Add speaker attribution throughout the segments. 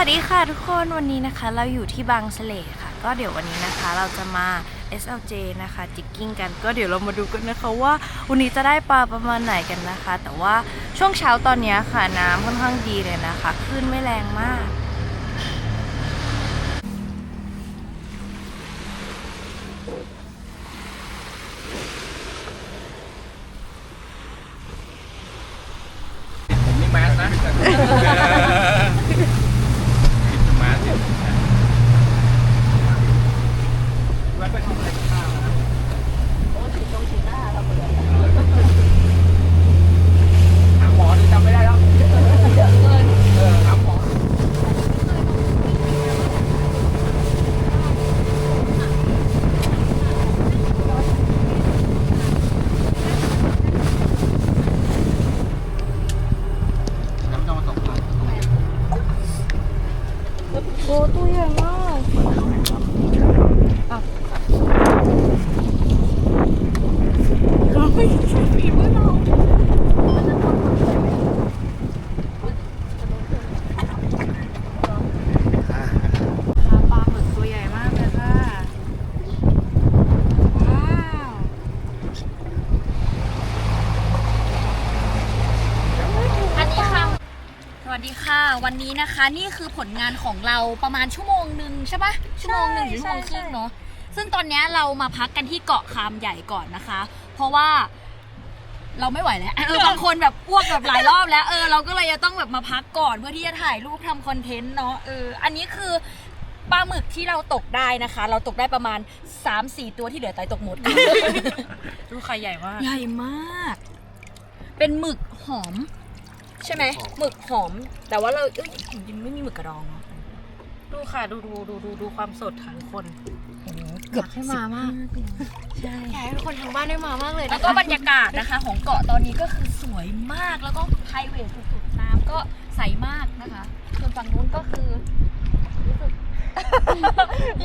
Speaker 1: วัสดีค่ะทุกคนวันนี้นะคะเราอยู่ที่บางเฉลค่ะ ก็เดี๋ยววันนี้นะคะเราจะมา SLJ นะคะจิกกิ้งกันก็เดี๋ยวเรามาดูกันนะคะว่าวันนี้จะได้ปลาประมาณไหนกันนะคะ แต่ว่าช่วงเช้าตอนนี้ค่ะน้ำค่อนข้างดีเลยนะคะคลื่นไม่แรงมาก
Speaker 2: ผมนี่มาสนะผิดมาสเนี่ยแวะไปทำอะไรกับข้าวนะหาหมอที่จำไม่ได้แล้วเออหาหมอ น้ำต้องมาตกปลา
Speaker 1: โอ้ตัวใหญ่มากปลาหมึกตัวใหญ่มากเลยค่ะ ว้าว
Speaker 3: อันนี้ค่ะ สวัสดีค่ะ วั นนี้นะคะ นี่คือผลงานของเราประมาณชั่วโมงหนึ่งใช่ปะชั่วโมงหนึ่งหรือชั่วโมงครึ่งเนาะซึ่งตอนเนี้ยเรามาพักกันที่เกาะคามใหญ่ก่อนนะคะ เพราะว่าเราไม่ไหวแล้วเออบางคนแบบอ้วกแบบหลายรอบแล้วเออเราก็เลยจะต้องแบบมาพักก่อนเพื่อที่จะถ่ายรูปทำคอนเทนต์เนาะเอออันนี้คือปลาหมึกที่เราตกได้นะคะ เราตกได้ประมาณ 3-4 ตัวที่เหลือตายตกหมด
Speaker 1: ลูกไข่ใหญ่มาก
Speaker 3: ใหญ่มาก เป็นหมึกหอม ใช่ไหมหมึกหอม แต่ว่าเราเอ้ยจริงๆไม่มีหมึกกระดองเนาะ
Speaker 1: ดูค่ะดูดูดูดูดูความสดค่ะทุกคน
Speaker 3: เกือบ
Speaker 1: ให้มามาก
Speaker 3: ใช่
Speaker 1: อยากให้ทุกคนทางบ้านได้มามากเลย
Speaker 3: แล้วก็บรรยากาศนะคะ ของเกาะตอนนี้ก็คือสวยมากแล้วก็ไพรเวทสุดๆน้ำก็ใสมากนะคะส่วนฝั่งนู้นก็คือรู้สึกมี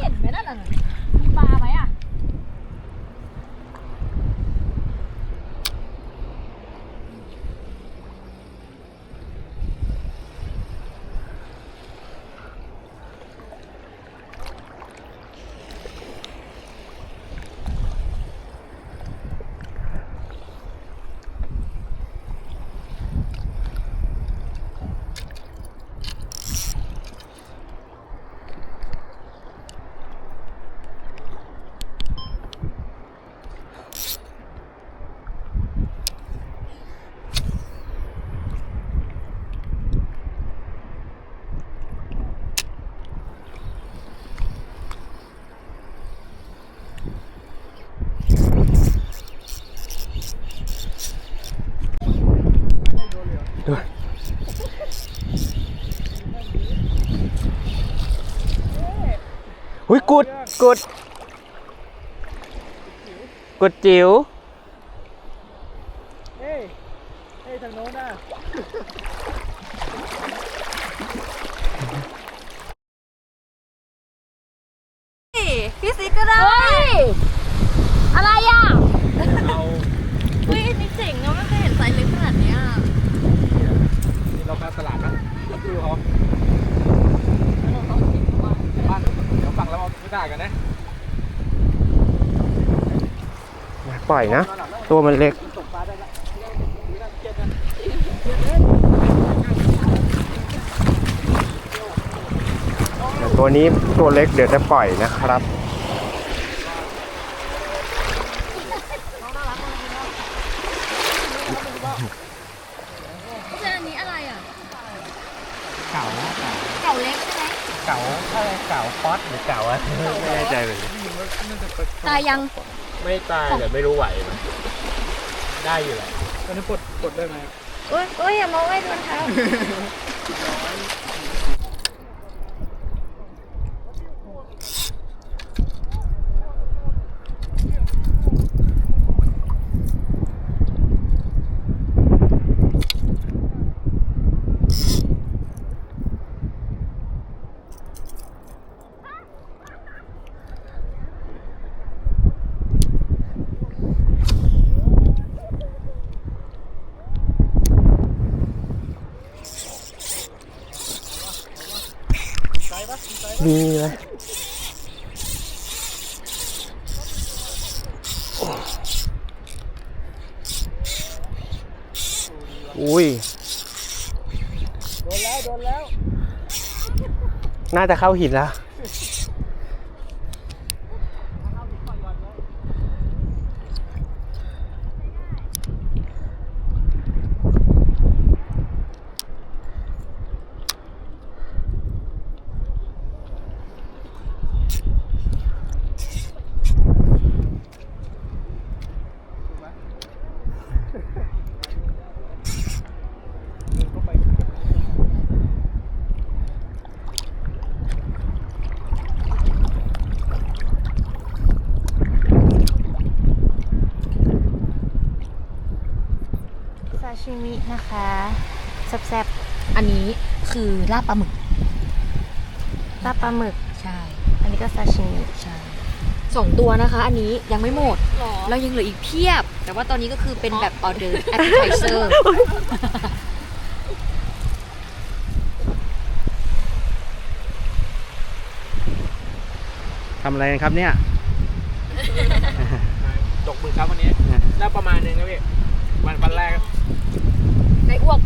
Speaker 3: เห็นไหมนั่นน่ะมีปลาไหมอะ
Speaker 2: หุย กุดกุด กุดจิ๋ว
Speaker 4: เฮ้ยเฮ้ยทางโน้นน่ะ
Speaker 3: พี่ซิกก็ได้ อะไรอะ
Speaker 2: เรา
Speaker 1: เฮ้ยอันนี้เจ๋งอะไม่เคยเห็นไซส์เล็กขนาดเนี้ย
Speaker 2: นี่เรามาตลาดนะดูเขาบ้านเดี๋ยวฟังแล้วเอาไม่ได้กันนะ
Speaker 4: ปล่อยนะ ตัวมันเล็ก ตัวนี้ตัวเล็กเดี๋ยวจะปล่อยนะครับ
Speaker 3: เจออันนี้อะไรอะ
Speaker 2: เก่า
Speaker 3: เก่าเล็กใช่ไหม
Speaker 2: เก่าอะไรเก่าป๊อตหรือเก่าอะไม่แน่ใจเลย
Speaker 3: ตายยัง
Speaker 2: ไม่ตายแต่ไม่รู้ไหวไหมได้อยู่แหละ
Speaker 4: ตอนนี้ปลดปลดได้ไหม
Speaker 1: โอ้ยโอ้ยอย่ามองไว้โดนเท้า
Speaker 5: อุ้ย
Speaker 2: น่า
Speaker 5: จะเข้าหินแล้ว
Speaker 6: ชิมินะคะแซ่บ
Speaker 3: อันนี้คือลาบปลาหมึก
Speaker 6: ๆลาบปลาหมึก
Speaker 3: ใช่
Speaker 6: อันนี้ก็ซาชิมิ
Speaker 3: ใช่สองตัวนะคะ อันนี้ยังไม่หมด เรายังเหลืออีกเพียบ แต่ว่าตอนนี้ก็คือเป็นแบบออเดอร์แอปเปิลไทเซอร์
Speaker 5: ทำอะไรกันครับเนี่ย
Speaker 2: ตกมือครับวันนี้ แล้วประมาณนึงนะพี่ วันวันแรก
Speaker 3: ในอ้วก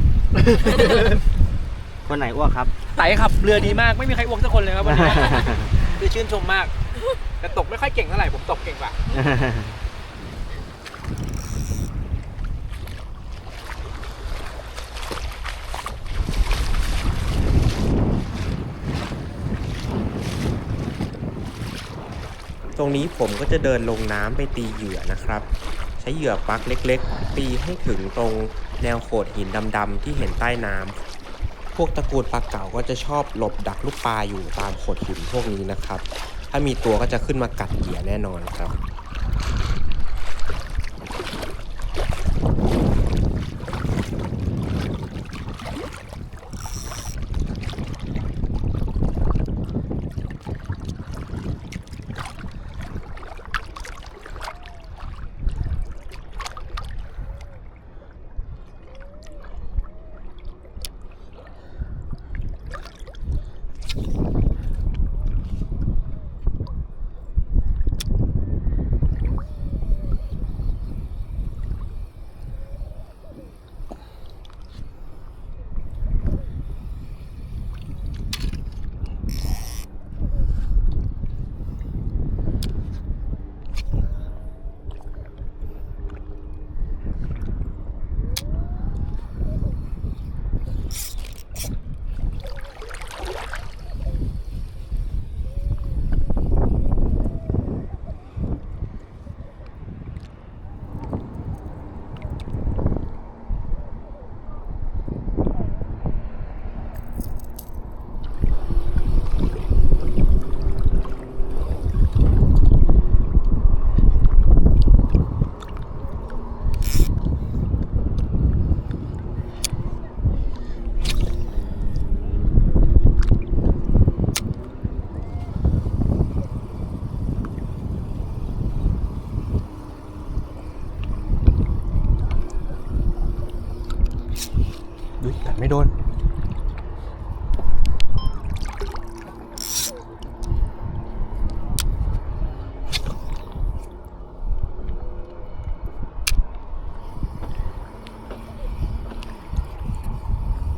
Speaker 5: คนไหนอ้วกครับ
Speaker 2: ไต่ขับเรือดีมากไม่มีใครอ้วกสักคนเลยครับวันนี้ คือชื่นชมมาก แต่ตกไม่ค่อยเก่งเท่าไหร่ผมตกเก่งกว่า
Speaker 5: ตรงนี้ผมก็จะเดินลงน้ำไปตีเหยื่อนะครับ ใช้เหยื่อปลั๊กเล็กๆ ตีให้ถึงตรงแนวโขดหินดำๆที่เห็นใต้น้ำพวกตระกูลปลาเก๋าก็จะชอบหลบดักลูกปลาอยู่ตามโขดหินพวกนี้นะครับ ถ้ามีตัวก็จะขึ้นมากัดเหยื่อแน่นอนครับ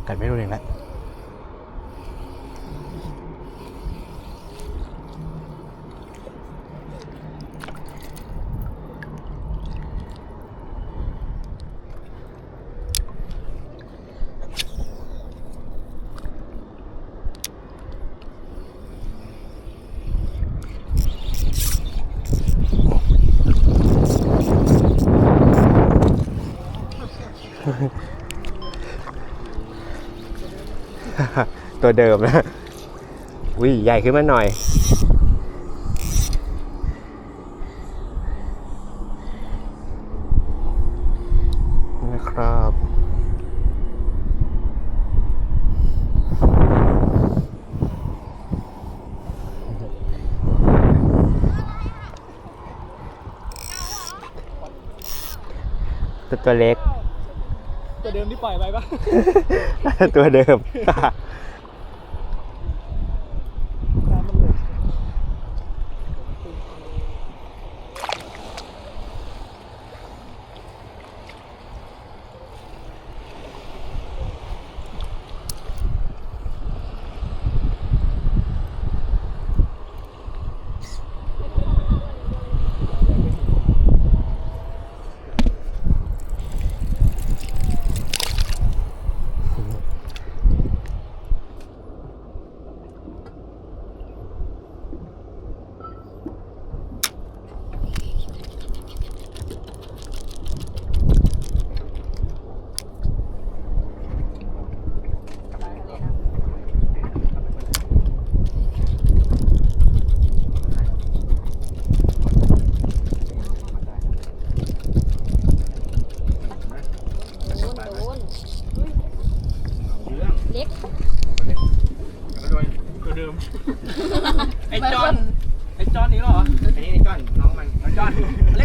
Speaker 5: กันไม่รู้เองแล้ว ตัวเดิมนะวิใหญ่ขึ้นมาหน่อย นะครับ ตัวเล็ก
Speaker 2: เดิมที่ปล่อยไปปะ
Speaker 5: ตัวเดิม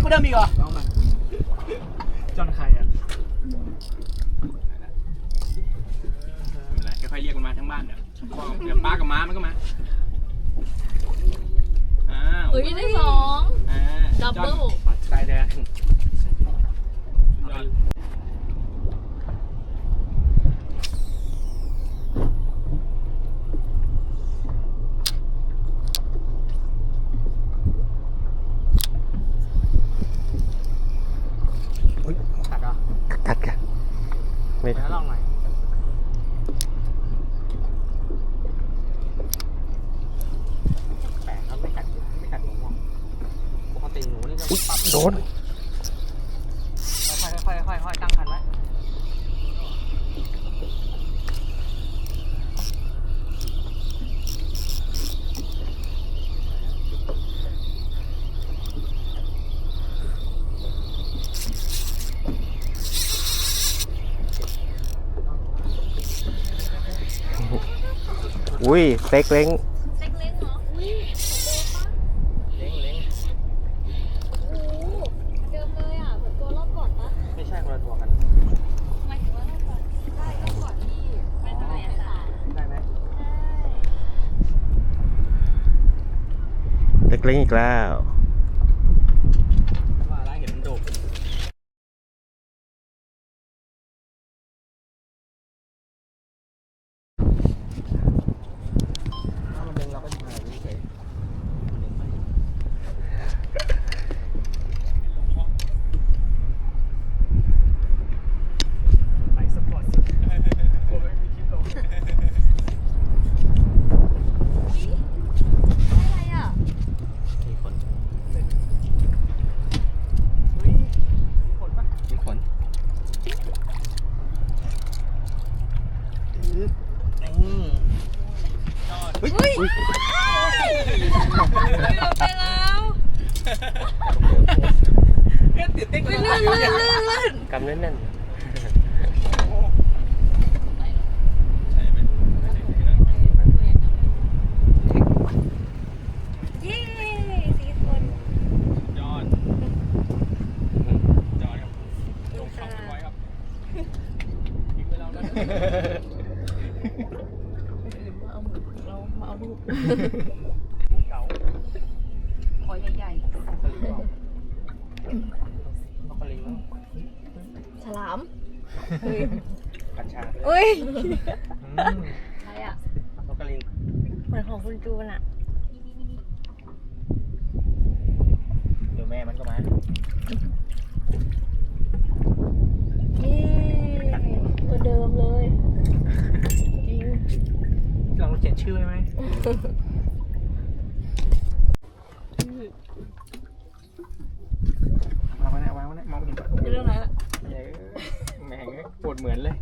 Speaker 2: เล็กกว่าเดิมอีกเหรอลองมา
Speaker 7: จอนใครอะ
Speaker 2: ไม่เป็นไรค่อยๆเรียกมันมาทั้งบ้านเดี๋ยวพ่อเดี๋ยวป้ากับม้ามันก็มาอ้าว
Speaker 8: เอ้ยได้สอง
Speaker 2: อ่า
Speaker 8: ดับเบิล
Speaker 2: สายแดงยอด
Speaker 7: ขัดเหรอ
Speaker 4: กัดกัน ไม่
Speaker 7: เดี๋ยวลองหน่อยแปลกครับไม่กัดไม่กัดหนูหรอกปกติหนูนี่จะปั๊บ
Speaker 4: โดน
Speaker 7: ค่อยๆค่อยๆค่อยๆตั้งคันไว้
Speaker 4: อุ้ยเซ็กเล้ง
Speaker 8: เล็กๆเหรออุ้ย
Speaker 7: เล้งเล้ง
Speaker 8: โอ้โหเดิมเลยอะเหมือนตัวรอบก่อนปะ
Speaker 7: ไม่ใช่คนละตัวกัน
Speaker 8: หมายถึงว่ารอบก่อนใช่รอบก่อนที่ไปเท่าไหร่อะสาม
Speaker 7: ได้ไหม
Speaker 4: เซ็กเล้งอีกแล้ว
Speaker 7: ว่าแล้วเห็นมันโดด ถ้ามันดึงเราก็จะหายเฉย
Speaker 2: ไปสปอร์ตสุดผมไม่มีคลิปลง
Speaker 8: อะไรอะ
Speaker 7: มีขน
Speaker 2: เฮ้ยผลปะ
Speaker 7: มีขน
Speaker 8: เฮ้ยไปแล้ว
Speaker 2: เนี่ยติดเต้น
Speaker 8: ลื่นลื่นลื่นลื่น
Speaker 4: กำแน่น
Speaker 8: เย้สี่คน
Speaker 2: ยอดยอดครับลงช่องกันไว้ครับทิ้งไปแล้วนะ เก๋า
Speaker 8: ขอใหญ่
Speaker 7: สลิงเปล่าสลิงมั้ง
Speaker 8: ๆฉลาม
Speaker 7: กัญชา
Speaker 8: เอ้ย
Speaker 7: อืม
Speaker 8: ใครอะ
Speaker 7: นกกระลิง
Speaker 8: เหมือนของคุณจูนอะ
Speaker 7: เดี๋ยวแม่มันก็มา
Speaker 8: เย้ตัวเดิมเลยจริง
Speaker 7: ลองเขียน ชื่อไว้ไหมวางไว้นะวางไว้นะมองไม่เห็น
Speaker 8: เรื่องอะไรล่ะ
Speaker 7: แหมแหมปวดเหมือนเลย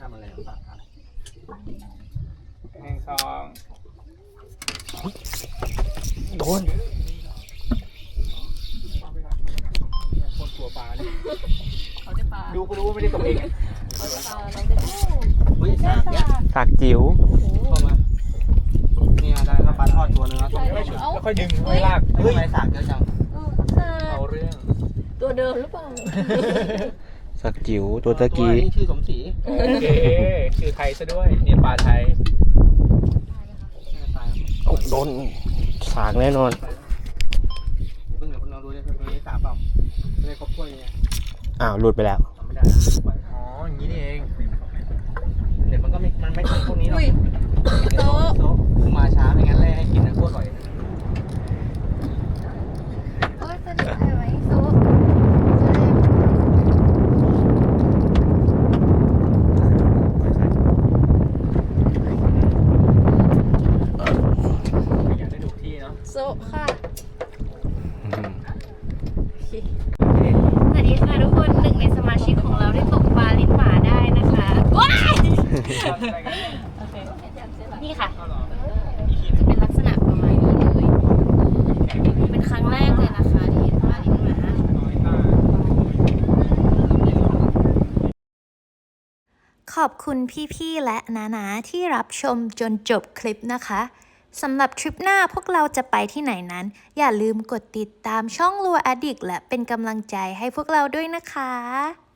Speaker 7: ทำอะไรปากครับ
Speaker 2: หนึ่งสอง
Speaker 4: ๆโดน
Speaker 2: คนตัวปลาเนี่ย
Speaker 8: เขาจะปลา
Speaker 2: ดูก็รู้ว่าไม่ได้ตกเอง
Speaker 7: สามเนี่ย
Speaker 4: สากจิ๋ว
Speaker 7: เข้ามาเนี่ยได้แล้วปลาทอดตัวนึงแล้วต้อง
Speaker 2: ไม่ฉุดแล้วค่อยดึงไม่ลาก
Speaker 7: เฮ้ยทำไมสากเยอะจัง
Speaker 2: เอาเรื่อง
Speaker 8: ตัวเดิมหรือเปล่า
Speaker 4: สากจิ๋วตัวตะกี้
Speaker 7: นี่ชื่อสมศรี
Speaker 2: โอเคชื่อไทยซะด้วยเนี่ยปลาไทย
Speaker 7: ตาย
Speaker 4: โอ้โดนสากแน่นอน
Speaker 7: เพิ่งเดี๋ยวคุณลองดูดิตัวนี้สามเปล่าไม่ได้ครบถ้วยไง
Speaker 4: อ้าวหลุดไปแล้ว
Speaker 7: ทำไม่ได้นะปล่อย
Speaker 2: อ๋ออย่างนี้นี่เอง
Speaker 7: เดี๋ยวมันก็ไม่มันไม่ใช่พวกนี้หรอก
Speaker 8: อุ้ย
Speaker 7: โต๊ะโต๊ะมาช้าไม่งั้นแร่ให้กินนะโคตรอร่อยนะ
Speaker 8: โอ้ยจะได้ไหมซุป
Speaker 2: อยากได้ถูกที่เนาะ
Speaker 8: ซุปค่ะ สวัสดีค่ะทุกคนหนึ่งในสมาชิกของเราได้ตกปลาลิ้นหมาได้นะคะว้าย นี่ค่ะ จะเป็นลักษณะประมาณนี้เลย เป็นครั้งแรกเลยนะคะที่เห็นปลาลิ้นหมา
Speaker 9: ขอบคุณพี่ๆและนานาที่รับชมจนจบคลิปนะคะสำหรับทริปหน้าพวกเราจะไปที่ไหนนั้น อย่าลืมกดติดตามช่อง Lure Addict และเป็นกำลังใจให้พวกเราด้วยนะคะ